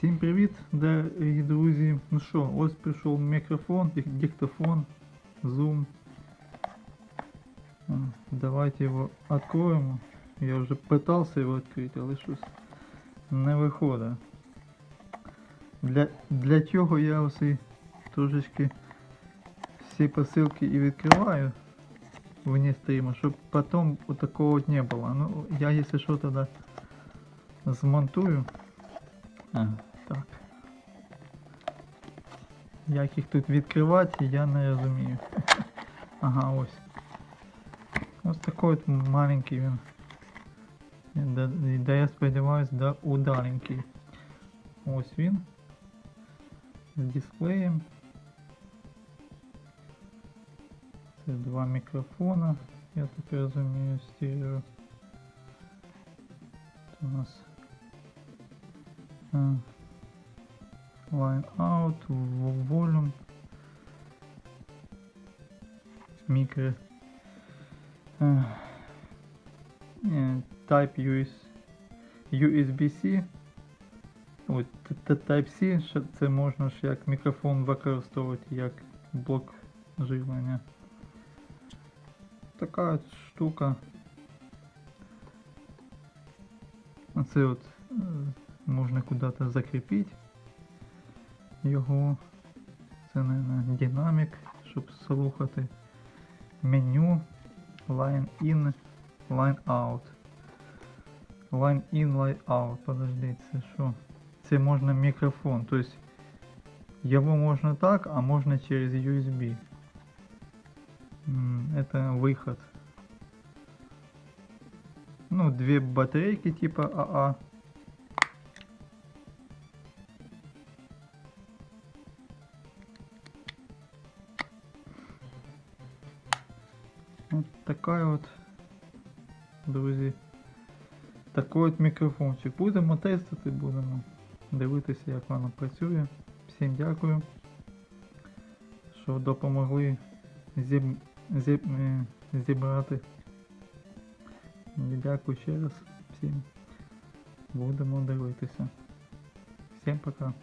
Всім привіт, дорогі друзі. Ну що, ось прийшов мікрофон, дик- диктофон, зум. А, Давайте его откроем. Я уже пытался его открыть, але щось не виходить. Для, для цього я ось і трошечки всі посилки і відкриваю вне стрима, щоб потом вот такого вот не было. Ну, я если что тогда змонтую. А, так. Як їх тут відкривати, я не розумію. Ага, ось. Ось такий от маленький він. Да, да я сподіваюсь, да удаленький. Ось він. З дисплеєм. Це два мікрофона, я так розумію, стерео. Це у нас а, line out, volume, микро, а, е, type US, USB-C, Type-C, це можна ж як мікрофон використовувати як блок живлення. Така от штука. Це от е, можна куди-то закріпити його. Це наверное, динамік, щоб слухати. Меню, line in, line out. Line in, line out. Подожди, це що? Це можна мікрофон. Тобто його можна так, а можна через USB. Это выход. Ну, две батарейки типа АА. Вот такая вот, друзі. Такий от мікрофончик. Будемо тестити, будемо дивитися, як воно працює. Всім дякую, що допомогли зіб... Зіб... е, зібрати. Дякую ще раз всім. Будемо дивитися. Всім пока.